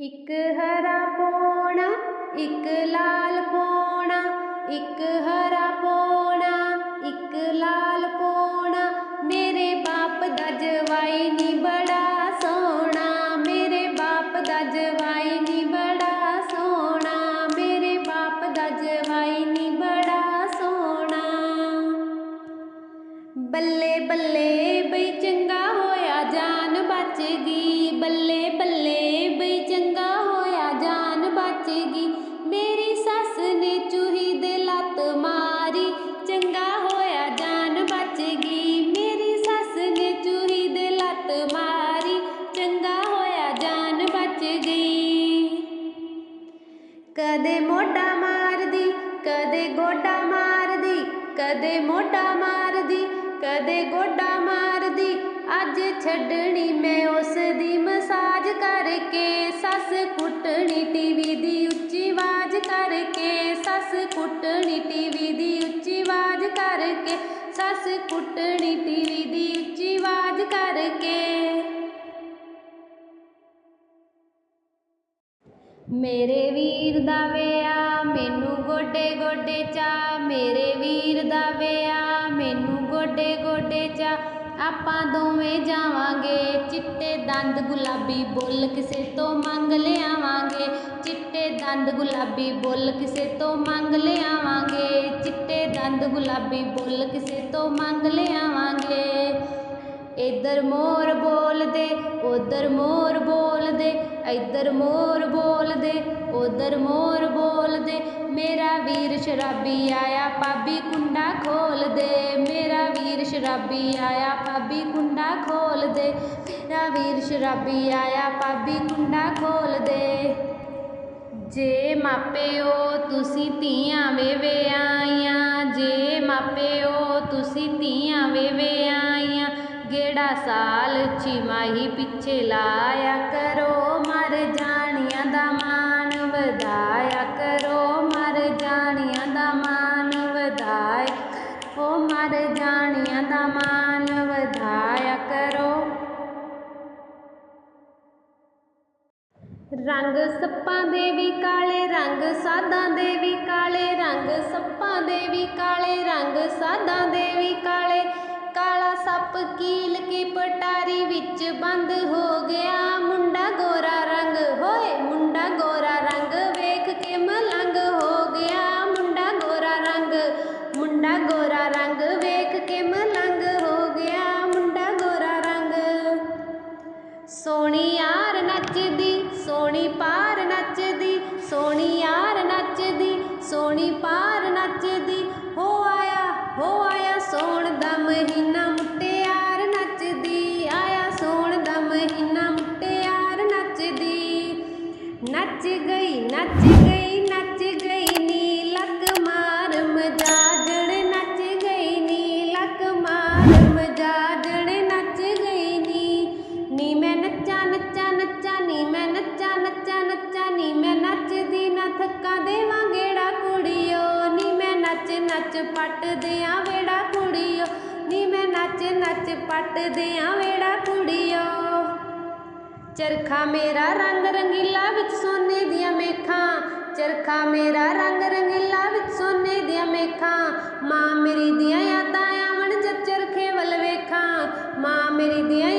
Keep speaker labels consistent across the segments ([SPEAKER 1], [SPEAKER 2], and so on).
[SPEAKER 1] ਇੱਕ ਹਰਾ ਪੋਣਾ, ਇੱਕ ਲਾਲ ਪੋਣਾ, ਇੱਕ ਹਰਾ ਪੋਣਾ, ਇੱਕ ਲਾਲ ਪੋਣਾ। ਮੇਰੇ ਬਾਪ ਦਾ ਜਵਾਈ ਨਹੀਂ ਬੜਾ। ਕਦੇ ਗੋਡਾ ਮਾਰਦੀ, ਕਦੇ ਮੋਢਾ ਮਾਰਦੀ, ਕਦੇ ਗੋਡਾ ਮਾਰਦੀ। ਅੱਜ ਛੱਡਣੀ ਮੈਂ ਉਸ ਦੀ ਮਸਾਜ ਕਰਕੇ, ਸੱਸ ਕੁੱਟਣੀ ਟੀਵੀ ਦੀ ਉੱਚੀ ਆਵਾਜ਼ ਕਰਕੇ, ਸੱਸ ਕੁੱਟਣੀ ਟੀਵੀ ਦੀ ਉੱਚੀ ਆਵਾਜ਼ ਕਰਕੇ, ਸੱਸ ਕੁੱਟਣੀ ਟੀਵੀ ਦੀ ਉੱਚੀ ਆਵਾਜ਼ ਕਰਕੇ। ਮੇਰੇ ਵੀਰ ਦਾ ਵਿਆਹ, ਮੈਨੂੰ ਗੋਡੇ ਗੋਡੇ ਚਾ ਮੇਰੇ ਵੀਰ ਦਾ ਵਿਆਹ, ਮੈਨੂੰ ਗੋਡੇ ਗੋਡੇ ਚਾ ਆਪਾਂ ਦੋਵੇਂ ਜਾਵਾਂਗੇ ਚਿੱਟੇ ਦੰਦ ਗੁਲਾਬੀ ਬੁੱਲ ਕਿਸੇ ਤੋਂ ਮੰਗ ਲਿਆਵਾਂਗੇ। ਚਿੱਟੇ ਦੰਦ ਗੁਲਾਬੀ ਬੁੱਲ ਕਿਸੇ ਤੋਂ ਮੰਗ ਲਿਆਵਾਂਗੇ। ਚਿੱਟੇ ਦੰਦ ਗੁਲਾਬੀ ਬੁੱਲ ਕਿਸੇ ਤੋਂ ਮੰਗ ਲਿਆਵਾਂਗੇ। ਇੱਧਰ ਮੋਰ ਬੋਲਦੇ, ਉਧਰ ਮੋਰ ਬੋਲਦੇ, ਇੱਧਰ ਮੋਰ ਬੋਲਦੇ, ਉਧਰ ਮੋਰ ਬੋਲਦੇ। ਮੇਰਾ ਵੀਰ ਸ਼ਰਾਬੀ ਆਇਆ ਪਾਬੀ ਕੁੰਡਾ ਖੋਲ ਦੇ ਮੇਰਾ ਵੀਰ ਸ਼ਰਾਬੀ ਆਇਆ ਪਾਬੀ ਕੁੰਡਾ ਖੋਲ ਦੇ ਮੇਰਾ ਵੀਰ ਸ਼ਰਾਬੀ ਆਇਆ ਪਾਬੀ ਕੁੰਡਾ ਖੋਲ ਦੇ ਜੇ ਮਾਪਿਓ ਤੁਸੀਂ ਧੀਆਂ ਵੇ ਆਈਆਂ, ਜੇ ਮਾਪਿਓ ਤੁਸੀਂ ਧੀਆਂ ਵੇ ਵਿਆਹੀਆਂ ਗੇੜਾ ਸਾਲ ਛਿਮਾਹੀ ਪਿੱਛੇ ਲਾਇਆ ਕਰੋ, ਮਰ ਜਾਣੀਆਂ ਦਾ ਮਾਣ ਵਧਾਇਆ ਕਰੋ, ਮਰ ਜਾਣੀਆਂ ਦਾ ਮਾਣ ਵਧਾਇਆ ਉਹ ਮਰ ਜਾਣੀਆਂ ਦਾ ਮਾਣ ਵਧਾਇਆ ਕਰੋ। ਰੰਗ ਸੱਪਾਂ ਦੇ ਵੀ ਕਾਲੇ, ਰੰਗ ਸਾਦਾਂ ਦੇ ਵੀ ਕਾਲੇ, ਰੰਗ ਸੱਪਾਂ ਦੇ ਵੀ ਕਾਲੇ, ਰੰਗ ਸਾਦਾਂ ਦੇ ਵੀ ਕਾਲੇ। ਕਾਲਾ ਸੱਪ ਕੀਲ ਕੇ ਪਟਾਰੀ ਵਿੱਚ ਬੰਦ ਹੋ ਗਿਆ। ਮੁੰਡਾ ਗੋਰਾ ਰੰਗ ਹੋਏ ਨੱਚ ਨੱਚ ਪੱਟ ਵੇੜਾ ਕੁੜੀਓ ਚਰਖਾ ਮੇਰਾ ਰੰਗ ਰੰਗੀਲਾ ਵਿੱਚ ਸੋਨੇ ਦੀਆਂ ਮੇਖਾਂ। ਚਰਖਾ ਮੇਰਾ ਰੰਗ ਰੰਗੀਲਾ ਵਿੱਚ ਸੋਨੇ ਦੀਆਂ ਮੇਖਾਂ। ਮਾਂ ਮੇਰੀ ਦੀਆਂ ਯਾਦਾਂ ਆਵਣ ਚਰਖੇ ਵੱਲ ਵੇਖਾਂ। ਮਾਂ ਮੇਰੀ ਦੀਆਂ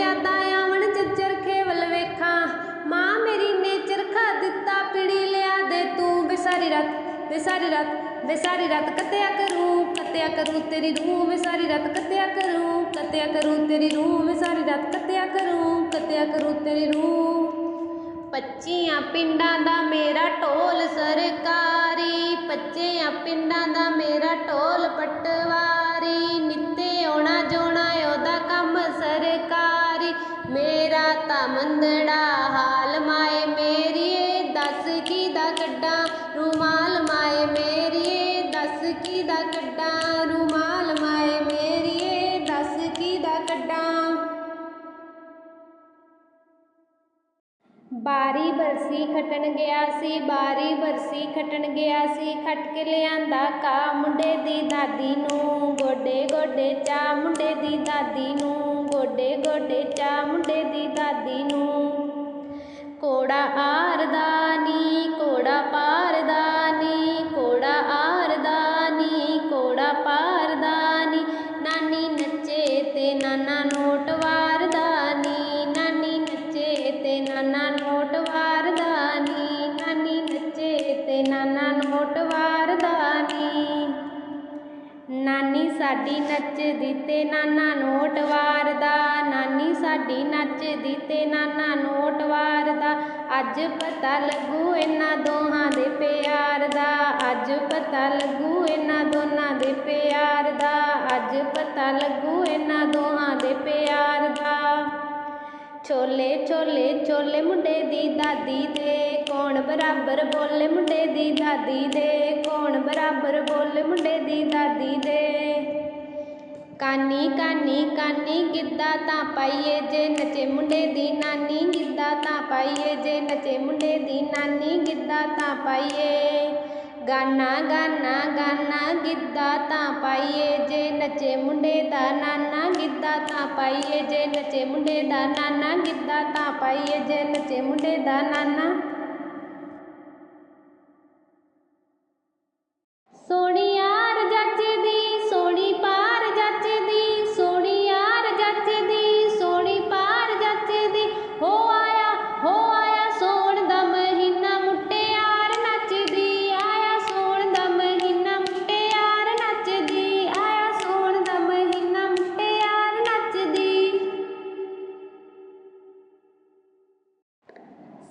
[SPEAKER 1] ਵੇ ਸਾਰੀ ਰਾਤ ਵੇ ਸਾਰੀ ਰਾਤ ਕੱਤਿਆ ਕਰੂੰ ਕੱਤਿਆ ਕਰੂੰ ਤੇਰੀ ਰੂਹ ਵੇ ਸਾਰੀ ਰਾਤ ਕੱਤਿਆ ਕਰੂੰ ਕੱਤਿਆ ਕਰੂੰ ਤੇਰੀ ਰੂਹ ਵੇ ਸਾਰੀ ਰਾਤ ਕੱਤਿਆ ਕਰੂੰ ਕੱਤਿਆ ਕਰੂੰ ਤੇਰੀ ਰੂਹ। ਪੱਚੀਆਂ ਪਿੰਡਾਂ ਦਾ ਮੇਰਾ ਢੋਲ ਸਰਕਾਰੀ, ਪੱਚੀਆਂ ਪਿੰਡਾਂ ਦਾ ਮੇਰਾ ਢੋਲ ਪਟਵਾਰੀ, ਨਿੱਤੇ ਆਉਣਾ ਜੋਣਾ ਉਹਦਾ ਕੰਮ ਸਰਕਾਰੀ, ਮੇਰਾ ਤਾਂ ਮੰਦੜਾ ਬਰਸੀ ਖੱਟਣ ਗਿਆ ਸੀ, ਬਾਰੀ ਬਰਸੀ ਖੱਟਣ ਗਿਆ ਸੀ। ਖੱਟ ਕੇ ਲਿਆਂਦਾ ਕਾ ਮੁੰਡੇ ਦੀ ਦਾਦੀ ਨੂੰ, ਗੋਡੇ ਗੋਡੇ ਚਾ ਮੁੰਡੇ ਦੀ ਦਾਦੀ ਨੂੰ, ਗੋਡੇ ਗੋਡੇ ਚਾ ਮੁੰਡੇ ਦੀ ਦਾਦੀ ਨੂੰ। ਕੋੜਾ ਆਰਦਾ ਨੀ ਕੋੜਾ ਪਾ ਨਾਨੀ ਸਾਡੀ ਨੱਚਦੀ ਤੇ ਨਾਨਾ ਨੋਟ ਵਾਰਦਾ, ਨਾਨੀ ਸਾਡੀ ਨੱਚਦੀ ਤੇ ਨਾਨਾ ਨੋਟ ਵਾਰਦਾ। ਅੱਜ ਪਤਾ ਲੱਗੂ ਇਹਨਾਂ ਦੋਹਾਂ ਦੇ ਪਿਆਰ ਦਾ, ਅੱਜ ਪਤਾ ਲੱਗੂ ਇਹਨਾਂ ਦੋਨਾਂ ਦੇ ਪਿਆਰ ਦਾ। ਅੱਜ ਪਤਾ ਲੱਗੂ ਇਹਨਾਂ ਦੋਹਾਂ ਦੇ ਪਿਆਰ ਦਾ। ਛੋਲੇ ਛੋਲੇ ਛੋਲੇ ਮੁੰਡੇ ਦੀ ਦਾਦੀ ਦੇ। ਕੌਣ ਬਰਾਬਰ ਬੋਲੇ ਮੁੰਡੇ ਦੀ ਦਾਦੀ ਦੇ? ਕੌਣ ਬਰਾਬਰ ਬੋਲੇ ਮੁੰਡੇ ਦੀ ਦਾਦੀ ਦੇ? ਕਾਨੀ ਕਾਨੀ ਕਾਨੀ ਗਿੱਧਾ ਤਾਂ ਪਾਈਏ ਜੇ ਨੱਚੇ ਮੁੰਡੇ ਦੀ ਨਾਨੀ। ਗਿੱਧਾ ਤਾਂ ਪਾਈਏ ਜੇ ਨੱਚੇ ਮੁੰਡੇ ਦੀ ਨਾਨੀ। ਗਿੱਧਾ ਤਾਂ ਪਾਈਏ। ਗਾਨਾ ਗਾਨਾ ਗਾਨਾ ਗਿੱਧਾ ਤਾਂ ਪਾਈਏ ਜੇ ਨੱਚੇ ਮੁੰਡੇ ਦਾ ਨਾਨਾ ਗਿੱਧਾ ਤਾਂ ਪਾਈਏ ਜੇ ਨੱਚੇ ਮੁੰਡੇ ਦਾ ਨਾਨਾ ਗਿੱਧਾ ਤਾਂ ਪਾਈਏ ਜੇ ਨੱਚੇ ਮੁੰਡੇ ਦਾ ਨਾਨਾ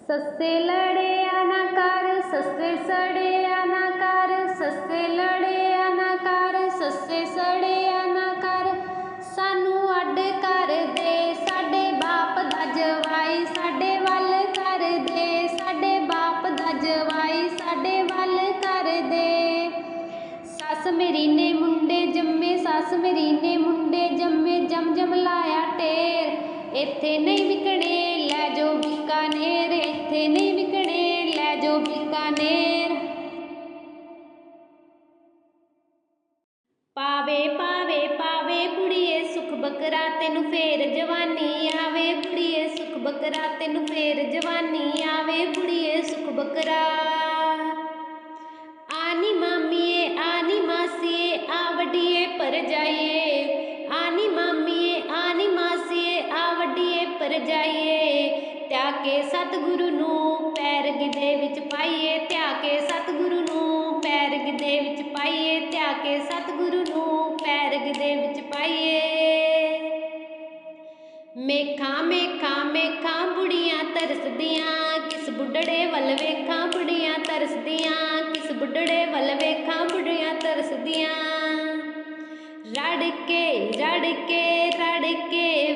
[SPEAKER 1] ਸੱਸੇ ਲੜਿਆ ਨਾ ਕਰ, ਸੱਸੇ ਸੜਿਆ ਨਾ ਕਰ, ਸੱਸੇ ਲੜਿਆ ਨਾ ਕਰ, ਸੱਸੇ ਸੜਿਆ ਨਾ ਕਰ। ਸਾਨੂੰ ਅੱਡ ਕਰ ਦੇ, ਸਾਡੇ ਬਾਪ ਦਾ ਜਵਾਈ ਸਾਡੇ ਵੱਲ ਕਰ ਦੇ, ਸਾਡੇ ਬਾਪ ਦਾ ਜਵਾਈ ਸਾਡੇ ਵੱਲ ਕਰ ਦੇ। ਸੱਸ ਮੇਰੀ ਨੇ ਮੁੰਡੇ ਜੰਮੇ, ਸੱਸ ਮੇਰੀ ਨੇ ਮੁੰਡੇ ਜੰਮੇ, ਜਮ ਜਮ ਲਾਇਆ ਟੇਰ ਇੱਥੇ ਨਹੀਂ ਵਿਕਣੇ ਲੈ ਜੋ ਬੀਕਾਨੇਰ, ਇੱਥੇ ਨਹੀਂ ਵਿਕਣੇ, ਲੈ ਜੋ ਬੀਕਾਨੇਰ। ਪਾਵੇ ਪਾਵੇ ਪਾਵੇ ਕੁੜੀਏ ਸੁਖ ਬਕਰਾ, ਤੈਨੂੰ ਫੇਰ ਜਵਾਨੀ ਆਵੇ। ਕੁੜੀਏ ਸੁਖ ਬਕਰਾ, ਤੈਨੂੰ ਫੇਰ ਜਵਾਨੀ ਆਵੇ। ਕੁੜੀਏ ਸੁਖ ਬਕਰਾ। ਤਰਸਦੀਆਂ ਕਿਸ ਬੁੱਢੜੇ ਵੱਲ ਵੇਖਾਂ ਬੁੜੀਆਂ ਤਰਸਦੀਆਂ, ਕਿਸ ਬੁੱਢੜੇ ਵੱਲ ਵੇਖਾਂ ਬੁੜੀਆਂ ਤਰਸਦੀਆਂ। ਰੜ ਕੇ ਰੜ ਕੇ ਰੜ ਕੇ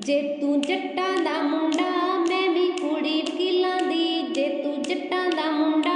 [SPEAKER 1] ਜੇ ਤੂੰ ਜੱਟਾਂ ਦਾ ਮੁੰਡਾ, ਮੈਂ ਵੀ ਕੁੜੀ ਵਕੀਲਾਂ ਦੀ। ਜੇ ਤੂੰ ਜੱਟਾਂ ਦਾ ਮੁੰਡਾ